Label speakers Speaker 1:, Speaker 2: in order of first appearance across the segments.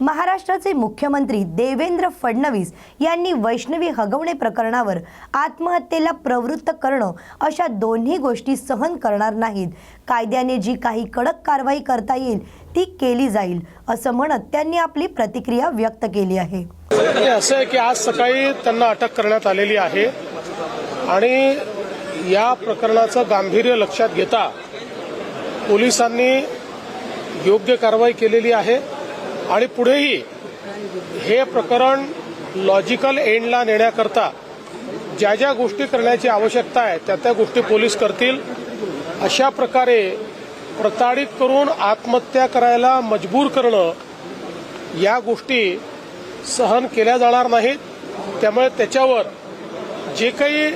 Speaker 1: महाराष्ट्राचे मुख्यमंत्री देवेंद्र फडणवीस यांनी वैष्णवी हगवणे प्रकरणावर आत्महत्येला प्रवृत्त करणं अशा दोन्ही गोष्टी सहन करणार नाहीत. कायद्याने जी काही कडक कारवाई करता येईल ती केली जाईल असं म्हणत त्यांनी आपली प्रतिक्रिया व्यक्त केली आहे.
Speaker 2: असं आहे की आज सकाळी त्यांना अटक करण्यात आलेली आहे आणि या प्रकरणाचं गांभीर्य लक्षात घेता पोलिसांनी योग्य कारवाई केलेली आहे. आणि पुढेही हे प्रकरण लॉजिकल एंडला नेण्याकरता ज्या ज्या गोष्टी करण्याची आवश्यकता आहे त्या त्या गोष्टी पोलीस करतील. अशा प्रकारे प्रताडित करून आत्महत्या करायला मजबूर करणं या गोष्टी सहन केल्या जाणार नाहीत. त्यामुळे त्याच्यावर जे काही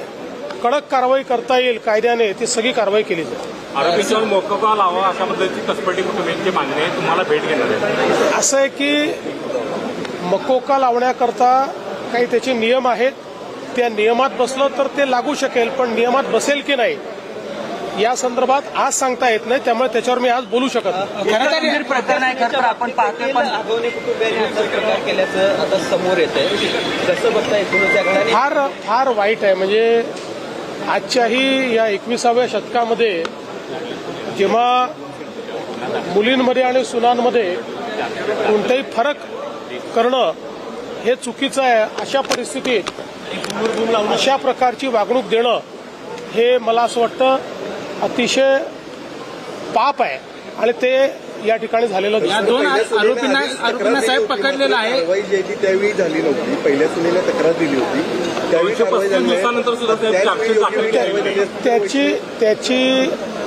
Speaker 2: कडक कारवाई करता येईल कायद्याने ती सगळी कारवाई केली जाईल.
Speaker 3: आरोपींच्यावर मोकोका लावा अशा पद्धतीची कसपटी कुटुंबियांची मागणी आहे. तुम्हाला भेट घेणार आहे.
Speaker 2: असं आहे की मकोका लावण्याकरता काही त्याचे नियम आहेत. त्या नियमात बसलं तर ते लागू शकेल पण नियमात बसेल की नाही या संदर्भात आज सांगता येत नाही. त्यामुळे त्याच्यावर मी आज बोलू शकत नाही.
Speaker 4: खरं तर गंभीर प्रकरण आहे खरं तर आपण पाहतोय पण
Speaker 5: आगवणे कुटुंबियांनी असा प्रकार केल्याचं आता समोर येत आहे कसं बघता एकूणच या घटनेने
Speaker 2: फार फार वाईट आहे. म्हणजे आजच्याही या एकविसाव्या शतकामध्ये जेव्हा मुलींमध्ये आणि सुनांमध्ये कोणताही फरक करणं हे चुकीचं आहे अशा परिस्थितीत अशा प्रकारची वागणूक देणं हे मला असं वाटतं अतिशय पाप आहे आणि ते या ठिकाणी झालेलं
Speaker 4: या
Speaker 2: दिसतं
Speaker 4: दोन आरोपींना आरोपींना साहेब पकडलेला आहे.
Speaker 6: त्यावेळी झाली नव्हती. पहिल्या सुनेला तक्रार दिली होती. त्यावेळी. त्याची
Speaker 2: त्याची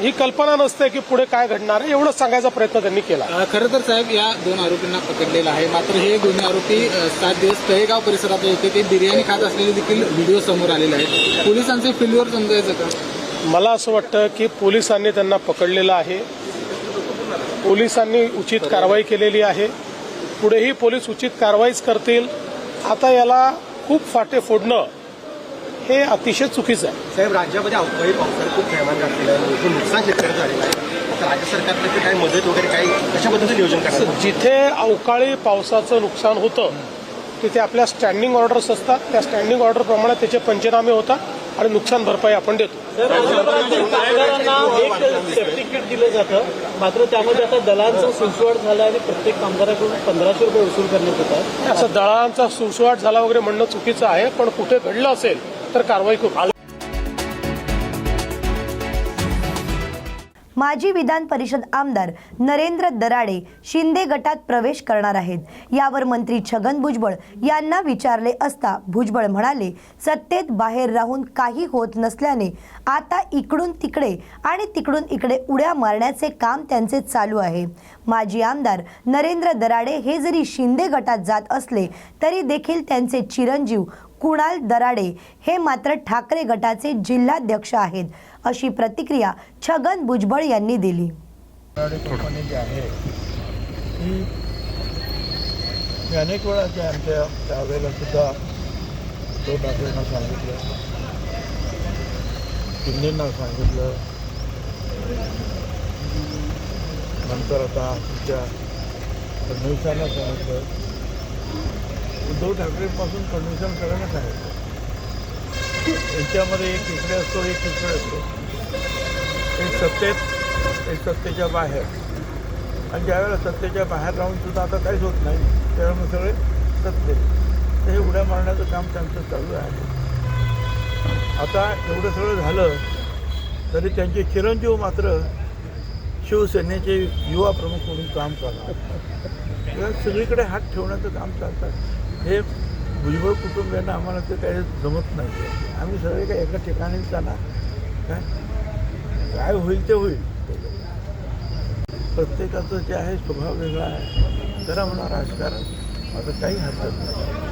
Speaker 2: ही कल्पना नसते की पुढे काय घडणार आहे एवढंच सांगायचा प्रयत्न त्यांनी केला.
Speaker 4: खरं तर साहेब या दोन आरोपींना पकडलेलं आहे. मात्र हे दोन्ही आरोपी सात दिवस तळेगाव परिसरात होते. ते बिर्याणी खात असलेले देखील व्हिडिओ समोर आलेले आहेत. पोलिसांचे फिल्डवर समजायचं का?
Speaker 2: मला असं वाटतं की पोलिसांनी त्यांना पकडलेलं आहे. पोलिसांनी उचित कारवाई केलेली आहे. पुढेही पोलीस उचित कारवाईच करतील. आता याला खूप फाटे फोडणं हे अतिशय चुकीचं आहे.
Speaker 6: साहेब राज्यामध्ये अवकाळी पावसाने खूप थैमान घातलेलं आहे. मोठं नुकसान शेतकऱ्याचं झालेलं आहे. आता राज्य सरकारतर्फे काही मदत वगैरे काही कशा पद्धतीचं नियोजन करतात
Speaker 2: जिथे अवकाळी पावसाचं नुकसान होतं तिथे आपल्या स्टँडिंग ऑर्डर्स असतात. त्या स्टँडिंग ऑर्डरप्रमाणे त्याचे पंचनामे होतात आणि नुकसान भरपाई आपण देतो.
Speaker 7: सेफ्टी किट दिलं जातं. मात्र त्यामध्ये आता दलांचा सुसवाट झाला आणि प्रत्येक कामगाराकडून पंधराशे रुपये वसूल करण्यात येतात.
Speaker 2: असं दळांचा सुसवाट झाला वगैरे म्हणणं चुकीचं आहे पण कुठे घडलं असेल तर कारवाई करू.
Speaker 1: माजी विधान परिषद आमदार नरेंद्र दराडे शिंदे गटात प्रवेश करणार आहेत. यावर मंत्री छगन भुजबळ यांना विचारले असता भुजबळ म्हणाले सत्तेत बाहेर राहून काही होत नसल्याने आता इकडून तिकडे आणि तिकडून इकडे उड्या मारण्याचे काम त्यांचे चालू आहे. माजी आमदार नरेंद्र दराडे हे जरी शिंदे गटात जात असले तरी देखील त्यांचे चिरंजीव कुणाल दराडे हे मात्र ठाकरे गटाचे जिल्हाध्यक्ष आहेत अशी प्रतिक्रिया छगन भुजबळ यांनी दिली.
Speaker 8: गाडी आहे मी अनेक वेळा ते आमच्या त्यावेळेला सुद्धा तो ठाकरेंना सांगितलं शिंदेंना सांगितलं. नंतर आता आमच्या फडणवीसांना सांगितलं. उद्धव ठाकरेंपासून फडणवीसांना सगळ्यांना सांगितलं यांच्यामध्ये एक इकडे असतो एक इकडे असतो. एक सत्तेत एक सत्तेच्या बाहेर. आणि ज्यावेळेला सत्तेच्या बाहेर राहून सुद्धा आता काहीच होत नाही त्यावेळेला सगळे सत्ते तर हे उड्या मारण्याचं काम त्यांचं चालू आहे. आता एवढं सगळं झालं तरी त्यांचे चिरंजीव मात्र शिवसेनेचे युवा प्रमुख म्हणून काम करणार. सगळीकडे हात ठेवण्याचं काम चालतं हे भुजबळ कुटुंबियांना आम्हाला ते काही जमत नाही. आम्ही सगळे काही एका ठिकाणी जाणार. काय? काय होईल ते होईल. प्रत्येकाचं जे आहे स्वभाव वेगळा आहे. जरा म्हणा राजकारण आता काही हरकत नाही.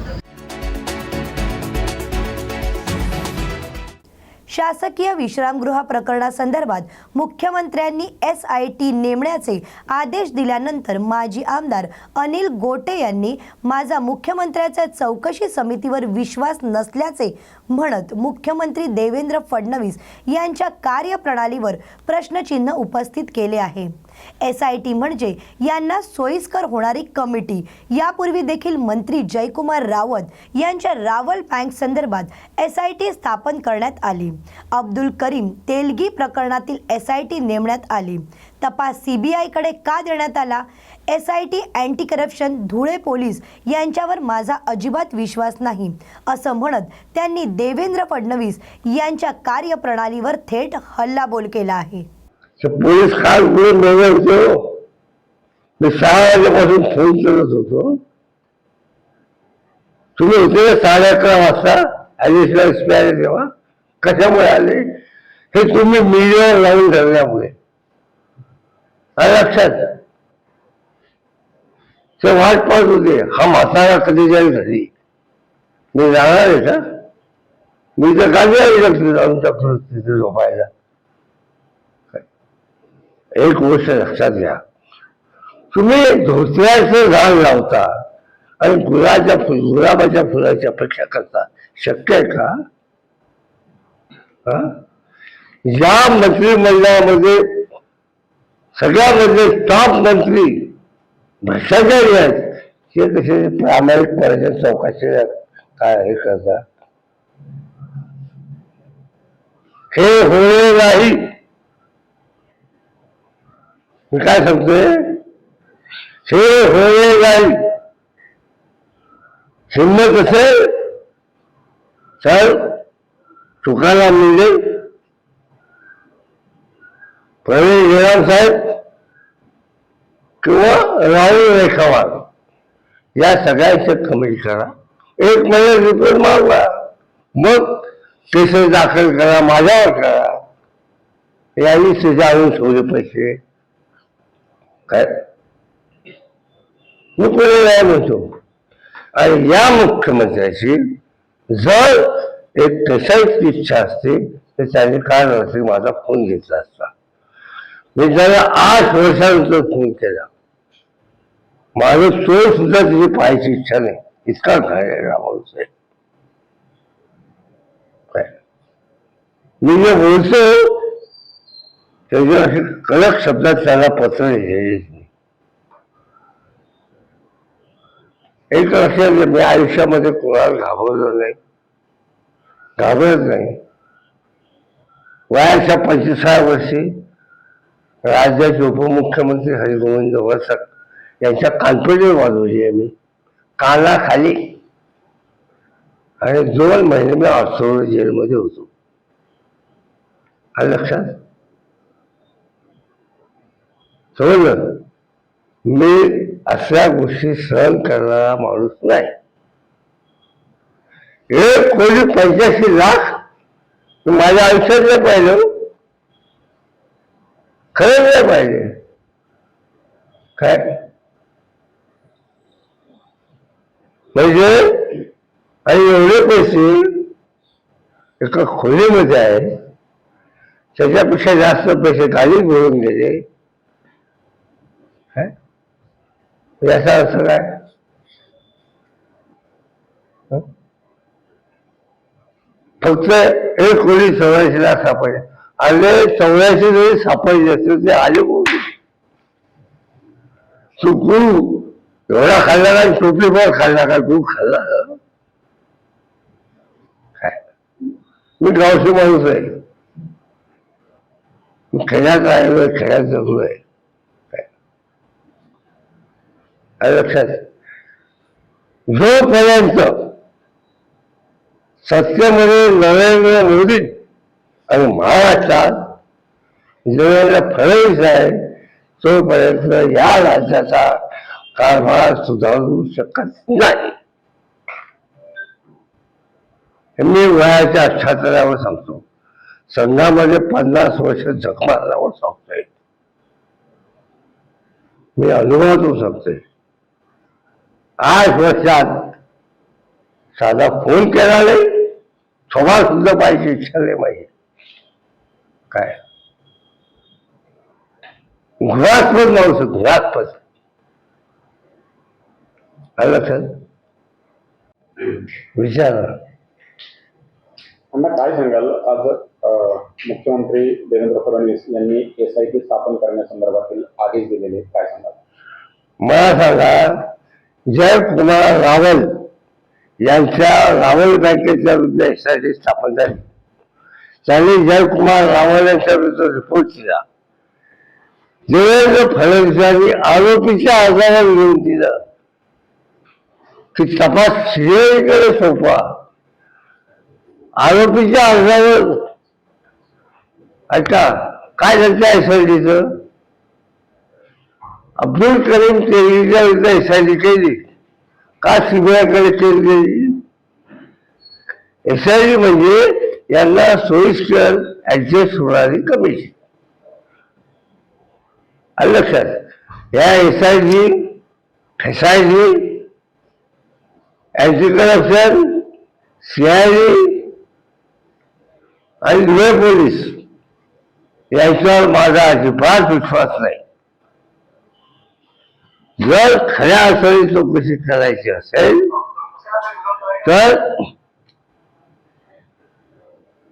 Speaker 1: शासकीय विश्रामगृह प्रकरणासंदर्भात मुख्यमंत्र्यांनी एस आय टी नेमण्याचे आदेश दिल्यानंतर माजी आमदार अनिल गोटे यांनी माझा मुख्यमंत्र्याच्या चौकशी समितीवर विश्वास नसल्याचे म्हणत मुख्यमंत्री देवेंद्र फडणवीस यांच्या कार्यप्रणालीवर प्रश्नचिन्ह उपस्थित केले आहे. एस आय टी म्हणजे यांना सोयीस्कर होणारी कमिटी. यापूर्वी देखील मंत्री जयकुमार रावत यांच्या रावल बँक संदर्भात एस आय टी स्थापन करण्यात आली. अब्दुल करीम तेलगी प्रकरणातील एस आय टी नेमण्यात आली. तपास सीबीआयकडे का देण्यात आला? S I T anti corruption Dhule police यांच्यावर माझा अजिबात विश्वास नाही असं म्हणत त्यांनी देवेंद्र फडणवीस यांच्या कार्यप्रणालीवर थेट हल्लाबोल केला आहे.
Speaker 9: पोलीस काय पुढे मिळवले मी सहा वाजल्यापासून फोन करत होतो. तुम्ही होते साडे अकरा वाजता ऍडिशनल स्पॅर तेव्हा. कशामुळे आले? हे तुम्ही मीडियावर लावून धरल्यामुळे. लक्षात ते वाट पाहत होते हा म्हातारा कधी जाईल घरी? मी जाणार आहे का? मी तर गांधी लक्ष जाऊन टाकलो तिथे झोपायला. एक गोष्ट लक्षात घ्या. तुम्ही धोत्र्याचं झाड लावता आणि गुलाच्या फुल गुलाबाच्या फुलाची अपेक्षा करता. शक्य आहे का? या मंत्रिमंडळामध्ये सगळ्यामध्ये टॉप मंत्री भ्रष्टाचारी आहेत. हे कसे प्रामाणिकपणाच्या चौकशी काय हे करतात हे होणे नाही. मी काय सांगतोय? हे होणे नाही. हिंमत असेल तर तुकाराम म्हणजे प्रवीण जयराम साहेब किंवा राहुल रेखावार. या सगळ्याचं कमी करा. एक महिना रिपोर्ट मागवा. मग केस दाखल करा माझ्यावर करा. यांनी सुजावून ठेवले पैसे. काय? मी पुढे काय म्हणतो. आणि या मुख्यमंत्र्याची जर एक तशाच इच्छा असते तर त्याने काय नसते माझा फोन घेतला असता. मी त्याला आठ वर्षानंतर फोन केला. माझं चोर सुद्धा तिची पाहायची इच्छा नाही. इतका काय माणूस आहे. मी जे बोलतो त्याच्या असे कडक शब्दात त्याला पत्र लिहिलेले नाही. एक लक्षात मी आयुष्यामध्ये कोणाला घाबरलो नाही. घाबरत नाही. वयाच्या पंचवीसाव्या वर्षी राज्याचे उपमुख्यमंत्री हरिगोविंद वरसक यांच्या कानपडीवर वाजवली आहे मी. कानाखाली आणि दोन महिने मी ऑक्टोबर जेलमध्ये होतो. आलं लक्षात? समजलं? मी अशा गोष्टी सहन करणारा माणूस नाही. एक कोटी पंच्याऐंशी लाख माझ्या आयुष्यात नाही पाहिलं खरं नाही पाहिजे. काय? म्हणजे आणि एवढे पैसे एका खोलीमध्ये आहे. त्याच्यापेक्षा जास्त पैसे गाडी मिळून गेले. याचा अर्थ काय हं? फक्त एक कोणी चौऱ्याऐंशी लाख सापडले. आले चौऱ्याऐंशी जरी सापडले असते ते आले कोण? चुकून एवढा खाल्ला का? टोपली पण खाल्ला का? तू खाल्ला काय? मी गावचे माणूस आहे. मी खेड्यात राहिलोय खेड्यात जगलोय काय लक्षात? जोपर्यंत सत्तेमध्ये नरेंद्र मोदी आणि महाराष्ट्रात देवेंद्र फडणवीस आहे तोपर्यंत या राज्याचा कारभार सुधारू शकत नाही. हे मी वयाच्या अठ्याहत्तरावर सांगतो. संघामध्ये पन्नास वर्ष जग सांगतोय. मी अनुभवातून सांगतोय. आठ वर्षात साधा फोन केला नाही. स्वभाव सुद्धा पाहिजे इच्छा नाही माझी काय? घुरास्पद माणूस घुरास्पद. आलं विचारा.
Speaker 10: अण्णा काय सांगाल? आज मुख्यमंत्री देवेंद्र फडणवीस यांनी एस आय टी स्थापन करण्यासंदर्भातील आदेश दिलेले. काय सांगाल?
Speaker 9: मला सांगा जयकुमार रावल यांच्या रावल बँकेच्या विरुद्ध स्थापन झाली. त्यांनी जयकुमार रावल यांच्या विरुद्ध रिपोर्ट दिला. देवेंद्र फडणवीसांनी आरोपीच्या अर्जावर घेऊन दिलं की तपास सीआयकडे सोपवा. आरोपीच्या अर्जावर ऐका काय झालं एसआयटीचं अब्दुल करीम तेलीच्या विरुद्ध एसआयटी केली. का सीबीआयकडे केली गेली. जी म्हणजे यांना सोयीस्कर ऍडजस्ट होणारी कमिशन आलं लक्षात या SIT SIT anti corruption CID आणि धुळे पोलीस यांच्यावर माझा अजिबात विश्वास नाही. जर खऱ्या अर्थाने चौकशी करायची असेल तर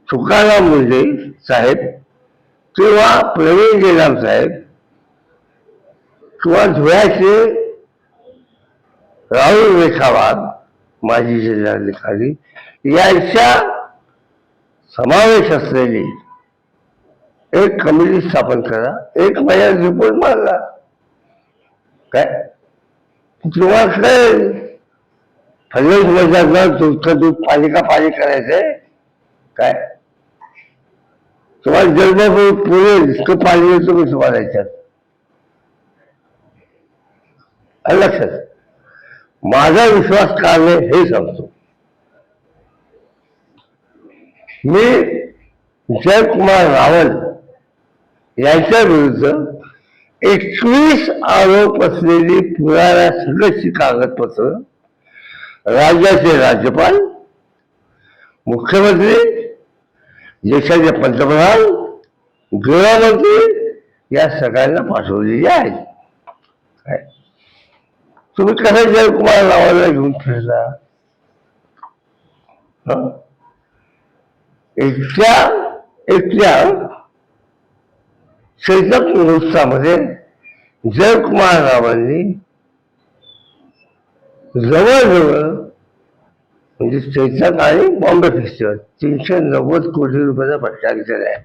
Speaker 9: तुकाराम मुंडे साहेब किंवा प्रवीण जयराम साहेब किंवा धुळ्याचे राहुल रेखावाद माजी जिल्हाधिकारी यांच्या समावेश असलेली एक कमिटी स्थापन करा एक महिन्यात रिपोर्ट मांडला काय? तुम्हाला कळेल फडणवीस मैदानात तुमचं दूध पाणी का पाणी करायचंय काय? तुम्हाला जन्म पुरेल इतकं पाणी येतो मी तुम्हाला याच्यात लक्षात माझा विश्वास का हे सांगतो. मी जयकुमार रावल यांच्या विरुद्ध एकवीस आरोप असलेली पुराव्या सगळ्याची कागदपत्र राज्याचे राज्यपाल मुख्यमंत्री देशाचे पंतप्रधान गृहमंत्री या सगळ्यांना पाठवलेली आहेत काय? तुम्ही कसं जयकुमार नावाला घेऊन फिरला? हं? एकट्या एकट्या चैतक महोत्सवामध्ये जयकुमार रावांनी जवळजवळ म्हणजे चैतक आणि बॉम्बे फेस्टिवल तीनशे नव्वद कोटी रुपयाचा पट्टा घेतलेला आहे.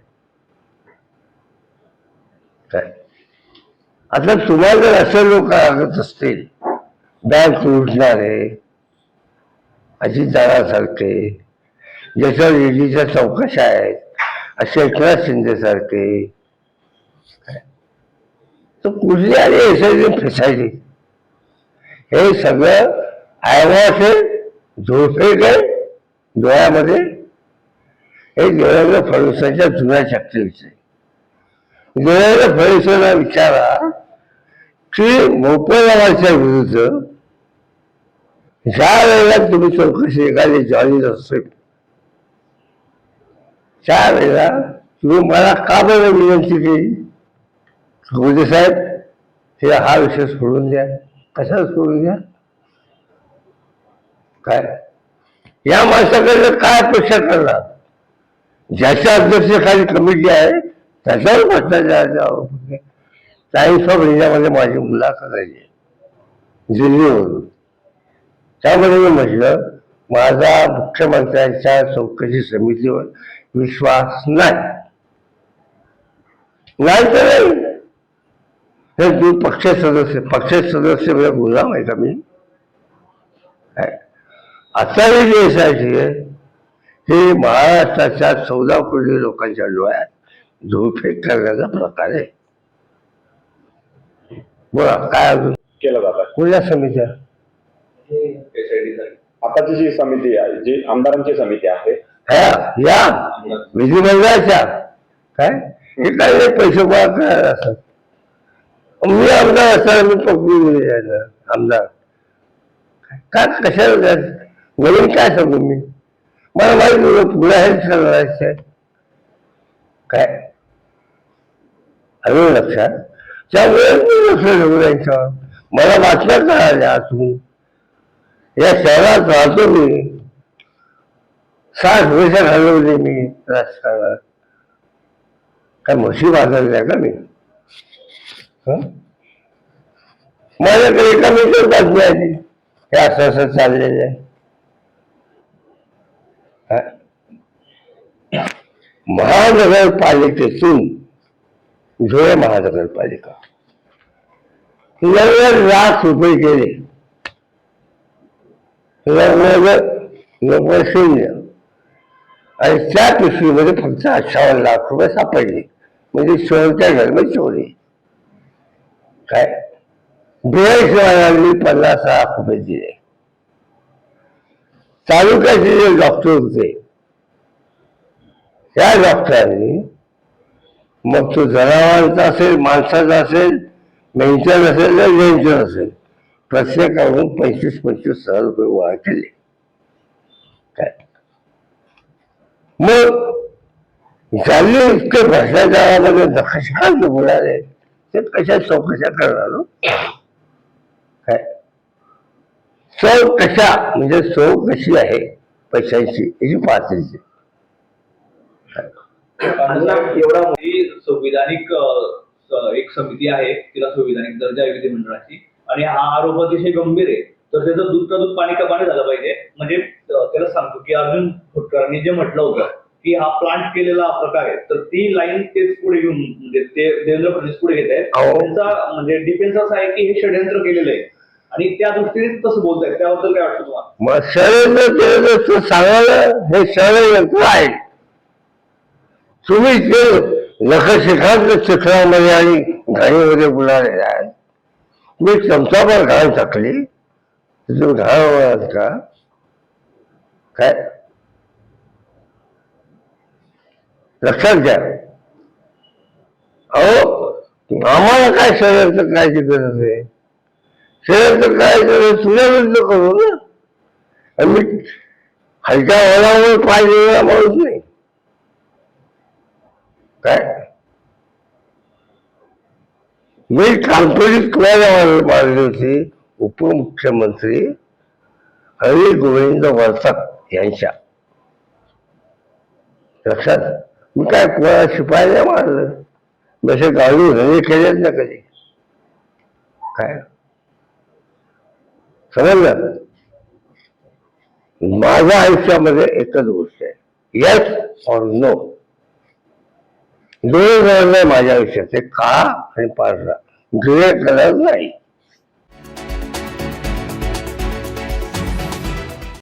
Speaker 9: काय? आता तुम्हाला जर असे लोक लागत असतील बँक लुटणारे अजितदारासारखे ज्याच्यावर ईडीच्या चौकशा आहेत असे एकनाथ शिंदे सारखे तर कुठली आणि एसआयटी फेसायटी हे सगळं आयवा आहे झोपेक आहे डोळ्यामध्ये हे देवेंद्र फडणवीसांच्या जुन्या शक्तीविषयी देवेंद्र फडणवीसांना विचारा की मोपळवाच्या विरुद्ध ज्या वेळेला तुम्ही चौकशी एखादी जॉईन असेल त्या वेळेला तुम्ही मला का बरं विनंती केली? मोदी साहेब हे हा विषय सोडून द्या. कशाला सोडून द्या? काय? या माणसाकडे काय अपेक्षा करणार? ज्याच्या अध्यक्षाखाली कमिटी आहे त्याच्यावर भ्रष्टाचाराचा आरोप होते टाइम्स ऑफ इंडियामध्ये माझी मुलाखत आहे. दिल्लीवरून. त्यामध्ये मी म्हटलं माझा मुख्यमंत्र्यांच्या चौकशी समितीवर विश्वास नाही. नाही तर नाही हे तुम्ही पक्ष सदस्य पक्ष सदस्य म्हणजे गुलाम आहे का मी? आता ही जी आहे ही महाराष्ट्राच्या चौदा कोटी लोकांच्या डोळ्यात धूळफेक करण्याचा प्रकार आहे. बोला काय अजून?
Speaker 10: केलं आहे
Speaker 9: कुठल्या समित्या?
Speaker 10: आताची जी समिती आहे जी आमदारांची समिती आहे.
Speaker 9: या. विधिमंडळाच्या. काय? हे काय पैसे गोळा करायला असतात मी आमदार असताना मी पकडून गेले आमदार का कशाला जायचं? नवीन काय सांगू मी? मला माहीत नव्हतं पुढे हेच करायचं काय? आलं लक्षात? त्यामुळे मी लक्ष ठेवू त्यांच्यावर मला बातम्या कळाल्या असून या शहरात राहतो मी. साठ वर्ष घालवले मी राजकारणात. काय म्हशी बाजारल्या का मी? माझ्याकडे एका मिनिटात बातमी आली हे असं असं चाललेलं आहे? महानगरपालिकेतून धुळे महानगरपालिका. नव्वद लाख रुपये गेले. नव्वद नव्वद शून्य. आणि त्या पिशवीमध्ये फक्त अठ्ठावन्न लाख रुपये सापडले. म्हणजे चोरच्या घरमध्ये चोरी काय? धुळे पन्नास लाख रुपये दिले. तालुक्याचे जे डॉक्टर होते त्या डॉक्टरांनी मग तो जनावरांचा असेल माणसाचा असेल मेंटेन असेल तर मेंशन असेल. प्रत्येकाकडून पंचवीस पंचवीस हजार रुपये गोळा केले. काय? मग झाले इतके भ्रष्टाचारामध्ये कशात बुडाले. ते कशा चौकशा करणार हो? काय? कशा म्हणजे सौ कशी आहे? पैशांची याची पातळीची
Speaker 5: एवढा मोठी संविधानिक एक समिती आहे तिला संविधानिक दर्जा आहे विधिमंडळाची आणि हा आरोप अतिशय गंभीर आहे. तर त्याचं दूध दूध पाणी का पाणी झालं पाहिजे. म्हणजे त्याला सांगतो की अर्जुन खोटकरांनी जे म्हटलं होतं की हा प्लांट केलेला प्रकार आहे. तर ती लाईन तेच पुढे घेऊन म्हणजे ते देवेंद्र फडणवीस पुढे घेत आहेत.
Speaker 9: अहो.
Speaker 5: त्यांचा म्हणजे डिफेन्स असा आहे की हे षडयंत्र केलेलं आहे. आणि त्या दृष्टीने तसं बोलतायत त्याबद्दल काय वाटतं तुम्हाला?
Speaker 9: षडयंत्र केलं तर तू सांगायला हे षडयंत्र आहे. तुम्ही ते नखशिखांत चिखलामध्ये आणि घाणीमध्ये बुडालेले आहे तुम्ही चमचाभर घाण टाकली. तुम्ही घाण होणार का? काय? लक्षात घ्या. अहो आम्हाला काय शरीराचं काय गरज आहे शरीराचं काय गरज तुझ्या करू ना. आणि मी हलक्या ओलावर पाय दिलेला माणूस नाही. काय? मी काल्पनिक कुणाला मारली होती उपमुख्यमंत्री हरी गोविंद वर्तक यांच्या. लक्षात? मी काय कुणाला शिपायला मारलं. जसे गाडू हे केलेच ना कधी. काय? समजलं? माझ्या आयुष्यामध्ये एकच गोष्ट आहे. येस और नो दोन कलर नाही माझ्या आयुष्यात. ते काळा आणि पांढरा. ग्रे कलर नाही.